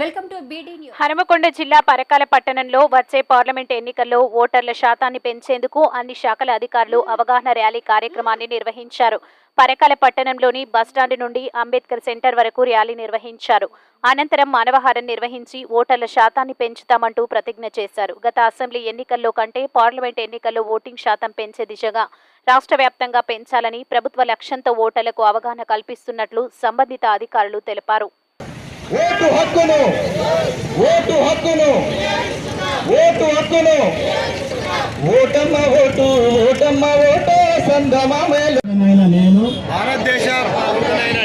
Welcome to Hanumakonda జిల్లా పరకాల పట్టణంలో వచ్చే పార్లమెంట్ ఎన్నికల్లో ఓటర్ల శాతాన్ని పెంచేందుకు అన్ని శాఖల అధికారులు అవగాహన ర్యాలీ కార్యక్రమాన్ని నిర్వహించారు. పరకాల పట్టణంలోని బస్టాండ్ నుండి అంబేద్కర్ సెంటర్ వరకు ర్యాలీ నిర్వహించారు. అనంతరం మానవహారం నిర్వహించి ఓటర్ల శాతాన్ని పెంచుతామంటూ ప్రతిజ్ఞ చేశారు. గత అసెంబ్లీ ఎన్నికల్లో కంటే పార్లమెంట్ ఎన్నికల్లో ఓటింగ్ శాతం పెంచే దిశగా రాష్ట్ర వ్యాప్తంగా పెంచాలని ప్రభుత్వ లక్ష్యంతో ఓటర్లకు అవగాహన కల్పిస్తున్నట్లు సంబంధిత అధికారులు తెలిపారు. ఓటు హక్కును ఓటు హక్కును ఓటు హక్కును. ఓటమ్మ ఓటు ఓటమ్మ ఓటు నేను భారతదేశ.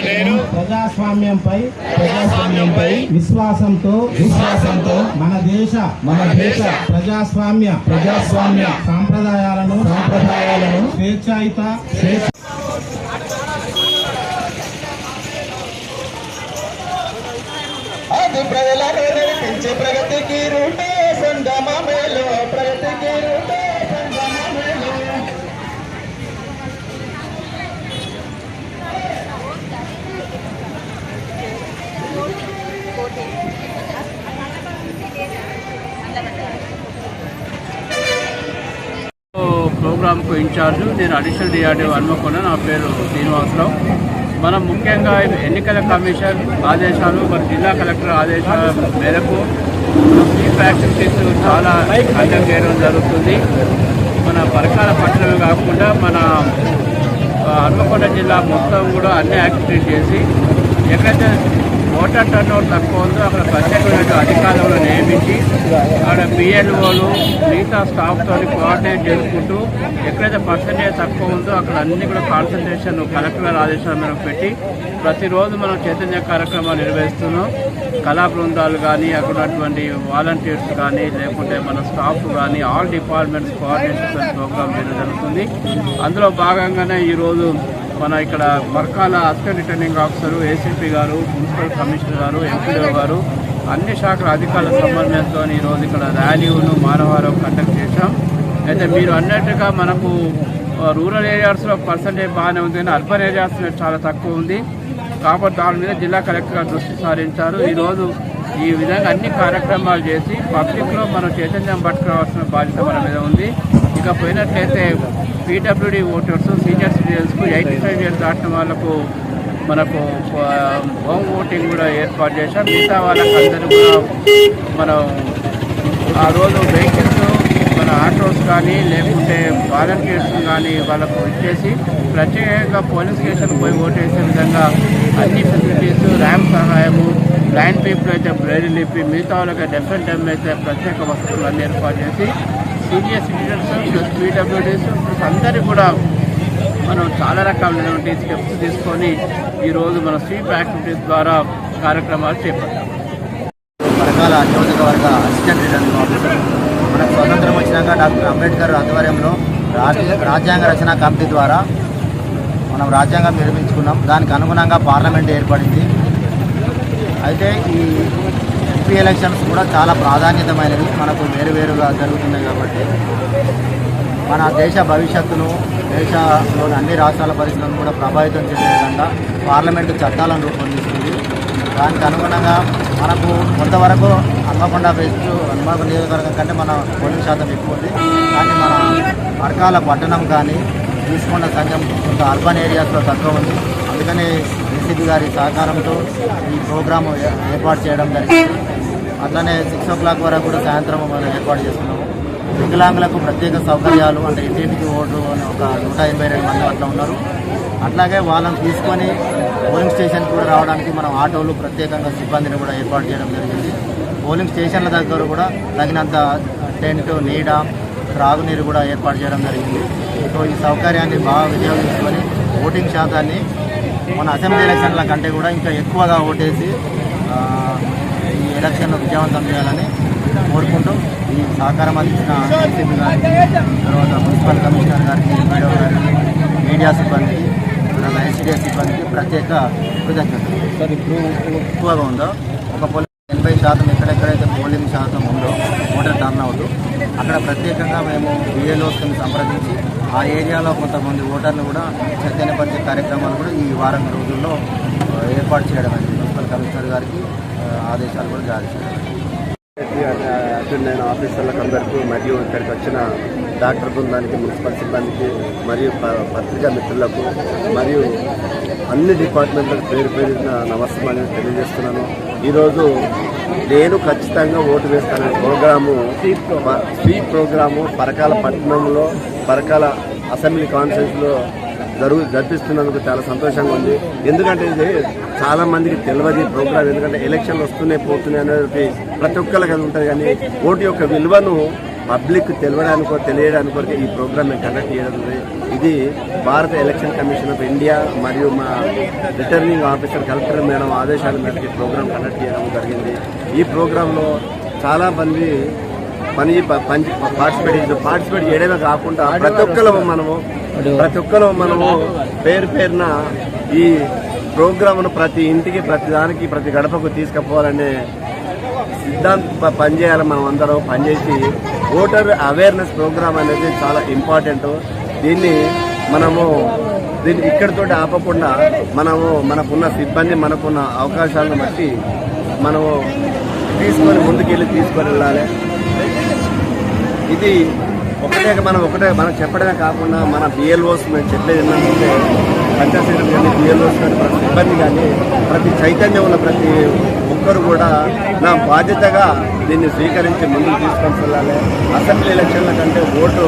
నేను. ప్రజాస్వామ్యంపై ప్రజాస్వామ్యంపై. విశ్వాసంతో విశ్వాసంతో. మన దేశ మన దేశ ప్రజాస్వామ్య ప్రజాస్వామ్య. సాంప్రదాయాలను సాంప్రదాయాలను. స్వేచ్ఛాయుత స్వేచ్ఛ ప్రజల ప్రజలను నడిపించే ప్రగతికి రూటే సంగమేలు ప్రగతికి రూటే సంగమేలు ప్రోగ్రామ్కు ఇన్ఛార్జ్ నేను అడిషనల్ డిఆర్డీ హన్మకొండ నా పేరు శ్రీనివాసరావు. మనం ముఖ్యంగా ఎన్నికల కమిషన్ ఆదేశాలు మరి జిల్లా కలెక్టర్ ఆదేశాల మేరకు ఈ యాక్టివిటీస్ చాలా కండక్ట్ చేయడం జరుగుతుంది. మన పరకాల పట్టణమే కాకుండా మన హన్మకొండ జిల్లా మొత్తం కూడా అన్ని యాక్టివిటీస్ చేసి ఎక్కడైతే మోటార్ టర్న్ తక్కువ ఉందో అక్కడ ప్రత్యేకమైన అధికారులను నియమించి అక్కడ పిఎల్ఓలు మిగతా స్టాఫ్తో కోఆర్డినేట్ చేసుకుంటూ ఎక్కడైతే పర్సంటేజ్ తక్కువ ఉందో అక్కడ అన్ని కూడా కాన్సన్ట్రేషన్ కలెక్టర్ గారి ఆదేశాల మేరకు పెట్టి ప్రతిరోజు మనం చైతన్య కార్యక్రమాలు నిర్వహిస్తున్నాం. కళా బృందాలు కానీ అక్కడ ఉన్నటువంటి వాలంటీర్స్ కానీ లేకుంటే మన స్టాఫ్ కానీ ఆల్ డిపార్ట్మెంట్స్ కోఆర్డినేషన్ ప్రోగ్రామ్ జరుగుతుంది. అందులో భాగంగానే ఈరోజు మన ఇక్కడ Varkala assistant returning officer ACP garu municipal commissioner garu MPDO garu అన్ని శాఖల అధికారుల సమన్వయంతో ఈరోజు ఇక్కడ ర్యాలీను మానవారం కండక్ట్ చేశాం. అయితే మీరు అన్నట్టుగా మనకు రూరల్ ఏరియాస్లో పర్సంటేజ్ బాగానే ఉంది కానీ అర్బన్ ఏరియాస్లో చాలా తక్కువ ఉంది. కాబట్టి దాని మీద జిల్లా కలెక్టర్ గారు దృష్టి సారించారు. ఈరోజు ఈ విధంగా అన్ని కార్యక్రమాలు చేసి పబ్లిక్లో మనం చైతన్యం పట్టుకోవాల్సిన బాధ్యత మన మీద ఉంది. ఇక పోయినట్లయితే పీడబ్ల్యూడి ఓటర్స్ సీనియర్ సిటిజన్స్కు ఎయిటీ ఫైవ్ ఇయర్స్ దాటిన వాళ్ళకు మనకు హోమ్ ఓటింగ్ కూడా ఏర్పాటు చేశాం మిగతా వాళ్ళకి అందరూ కూడా మనం ఆ రోజు వెహికల్స్ మన ఆటోస్ కానీ లేకుంటే వాలంటీర్స్ కానీ వాళ్ళకు ఇచ్చేసి ప్రత్యేకంగా పోలీస్ స్టేషన్ పోయి ఓటేసే విధంగా అన్ని ఫెసిలిటీస్ ర్యాంప్ సహాయము బ్లైండ్ పీపుల్ అయితే బ్రెయిన్ లిపి మిగతా వాళ్ళకి డెఫెంట్ టైం అయితే ప్రత్యేక వసతులు అన్ని ఏర్పాటు చేసి senior citizens plus PWDs plus అందరికీ కూడా మనం చాలా రకాలైనటువంటి స్టెప్స్ తీసుకొని ఈరోజు మన స్వీప్ యాక్టివిటీస్ ద్వారా కార్యక్రమాలు చేపట్టాం. రకాల నియోజకవర్గ అసిస్టెంట్ రిటర్నింగ్ ఆఫీసర్ మనకు స్వతంత్రం వచ్చినాక డాక్టర్ అంబేద్కర్ ఆధ్వర్యంలో రాజ్యాంగ రచన కమిటీ ద్వారా మనం రాజ్యాంగం నిర్మించుకున్నాం. దానికి అనుగుణంగా పార్లమెంట్ ఏర్పడింది. అయితే ఈ ఎంపీ ఎలక్షన్స్ కూడా చాలా ప్రాధాన్యతమైనవి. మనకు వేరువేరుగా జరుగుతున్నాయి కాబట్టి మన దేశ భవిష్యత్తును దేశంలోని అన్ని రాష్ట్రాల పరిస్థితులను కూడా ప్రభావితం చేసే విధంగా పార్లమెంటు చట్టాలను రూపొందిస్తుంది. దానికి అనుగుణంగా మనకు కొంతవరకు హన్మకొండ బెస్ట్ హన్మకొండ నియోజకవర్గం కంటే మన పోలింగ్ శాతం ఎక్కువ ఉంది. కానీ మన వర్గాల పట్టణం కానీ తీసుకున్న సంఘం కొంత అర్బన్ ఏరియాస్లో తక్కువ ఉంది. అందుకని ఎన్సీపీ గారి సహకారంతో ఈ ప్రోగ్రాము ఏర్పాటు చేయడం జరిగింది. అట్లనే సిక్స్ ఓ క్లాక్ వరకు కూడా సాయంత్రం మనం ఏర్పాటు చేస్తున్నాము వికలాంగులకు ప్రత్యేక సౌకర్యాలు అంటే ఇంటింటికి ఓటు అని ఒక నూట ఎనభై రెండు మంది అట్లా ఉన్నారు. అట్లాగే వాళ్ళని తీసుకొని పోలింగ్ స్టేషన్ కూడా రావడానికి మనం ఆటోలు ప్రత్యేకంగా సిబ్బందిని కూడా ఏర్పాటు చేయడం జరిగింది. పోలింగ్ స్టేషన్ల దగ్గర కూడా తగినంత టెంట్ నీడ త్రాగునీరు కూడా ఏర్పాటు చేయడం జరిగింది. సో ఈ సౌకర్యాన్ని బాగా వినియోగించుకొని ఓటింగ్ శాతాన్ని మన అసెంబ్లీ ఎలక్షన్ల కంటే కూడా ఇంకా ఎక్కువగా ఓటేసి ఎలక్షన్ను విజయవంతం చేయాలని కోరుకుంటూ ఈ సహకారం అందించిన ఏసీబీ గారికి తర్వాత మున్సిపల్ కమిషనర్ గారికి ఎంపీడో గారికి మీడియా సిబ్బందికి తర్వాత ఐసీడీఎస్ సిబ్బందికి ప్రత్యేక కృతజ్ఞతలు. సార్ ఇప్పుడు ఎక్కువగా ఉందో ఒక పోలింగ్ ఎనభై శాతం ఎక్కడెక్కడైతే పోలింగ్ శాతం ఉందో ఓటర్ టర్న్అవుట్ అక్కడ ప్రత్యేకంగా మేము బిఏలోస్ని సంప్రదించి ఆ ఏరియాలో కొంతమంది ఓటర్లు కూడా చైతన్యపరిచే కార్యక్రమాలు కూడా ఈ వారం రోజుల్లో ఏర్పాటు చేయడం మున్సిపల్ కమిషనర్ గారికి ఆదేశాలు కూడా జారీ చేశారు. అటెండ్ అయిన ఆఫీసర్లకు అందరికీ మరియు ఇక్కడికి వచ్చిన డాక్టర్ బృందానికి మున్సిపల్ సిబ్బందికి మరియు ప- పత్రికా మిత్రులకు మరియు అన్ని డిపార్ట్మెంట్లకు పేరు పేరున నమస్కారం తెలియజేస్తున్నాను. ఈరోజు నేను ఖచ్చితంగా ఓటు వేస్తాను ప్రోగ్రాము ప- స్వీప్ ప్రోగ్రాము పరకాల పట్టణంలో పరకాల అసెంబ్లీ కాన్ఫరెన్స్లో జరుగు జరిపిస్తున్నందుకు చాలా సంతోషంగా ఉంది. ఎందుకంటే ఇది చాలా మందికి తెలియదు ఈ ప్రోగ్రామ్ ఎందుకంటే ఎలక్షన్లు వస్తున్నాయి పోతున్నాయి అనేది ప్రతి ఒక్కరికి అది ఉంటుంది. కానీ ఓటు యొక్క విలువను పబ్లిక్ తెలియడానికో తెలియడానికో ఈ ప్రోగ్రామ్ మేము కండక్ట్ చేయడం ఇది భారత ఎలక్షన్ కమిషన్ ఆఫ్ ఇండియా మరియు మా రిటర్నింగ్ ఆఫీసర్ కలెక్టర్ మేడం ఆదేశాల మేరకు ఈ ప్రోగ్రామ్ కండక్ట్ చేయడం జరిగింది. ఈ ప్రోగ్రాంలో చాలా మంది పని పంచి పార్టిసిపేట్ పార్టిసిపేట్ చేయడమే కాకుండా ప్రతి ఒక్కరు మనము ప్రతి ఒక్కరు మనము పేరు పేరున ఈ ప్రోగ్రామ్ను ప్రతి ఇంటికి ప్రతి దానికి ప్రతి గడపకు తీసుకుపోవాలనే సిద్ధాంత పనిచేయాలి మనం అందరం. పనిచేసి ఓటర్ అవేర్నెస్ ప్రోగ్రామ్ అనేది చాలా ఇంపార్టెంట్. దీన్ని మనము దీన్ని ఇక్కడితో ఆపకుండా మనము మనకున్న సిబ్బంది మనకున్న అవకాశాలను బట్టి మనము తీసుకొని ముందుకెళ్ళి తీసుకొని వెళ్ళాలి. ఇది ఒకటే మనం ఒకటే మనం చెప్పడమే కాకుండా మన బిఎల్ఓస్ మేము చెప్పేది ఏంటంటే పంచాయతీ కానీ బిఎల్ఓస్ కానీ ప్రతి సిబ్బంది కానీ ప్రతి చైతన్యం ఉన్న ప్రతి ఒక్కరు కూడా నా బాధ్యతగా దీన్ని స్వీకరించి ముందుకు తీసుకొని వెళ్ళాలి. అసెంబ్లీ ఎలక్షన్ల కంటే ఓటు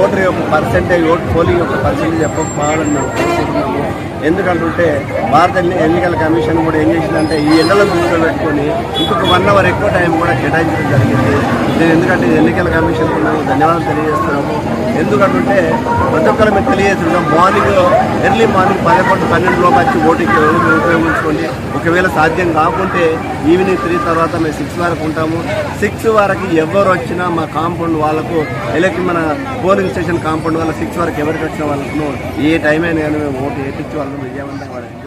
ఓటర్ యొక్క పర్సెంటేజ్ ఓటు పోలింగ్ యొక్క పర్సెంటేజ్ చెప్పకపోవాలని మేము కోరుకుంటున్నాము ఎందుకంటుంటే భారత ఎన్నికల కమిషన్ కూడా ఏం చేసిందంటే ఈ ఎండలను దృష్టిలో పెట్టుకొని ఇంకొక వన్ అవర్ ఎక్కువ టైం కూడా కేటాయించడం జరిగింది. నేను ఎందుకంటే ఎన్నికల కమిషన్ మేము ధన్యవాదాలు తెలియజేస్తున్నాము. ఎందుకంటుంటే ప్రతి ఒక్కరు మేము తెలియజేస్తున్నాం మార్నింగ్ ఎర్లీ మార్నింగ్ పదకొండు పన్నెండు లోపు వచ్చి ఓటింగ్ ఉపయోగించుకోండి. ఒకవేళ సాధ్యం కాకుంటే ఈవినింగ్ త్రీ తర్వాత మేము సిక్స్ వరకు ఉంటాము. సిక్స్ వరకు ఎవరు వచ్చినా మా కాంపౌండ్ వాళ్ళకు ఎలక్ట్రిక్ మన పోలింగ్ స్టేషన్ కాంపౌండ్ వాళ్ళ సిక్స్ వరకు ఎవరికి వచ్చిన వాళ్ళకు ఏ టైం అయినా కానీ మేము ఓటు వేయించి వాళ్ళ. ఇంటికి పంపిస్తాం ఇంకొకటి మేము తెలియదు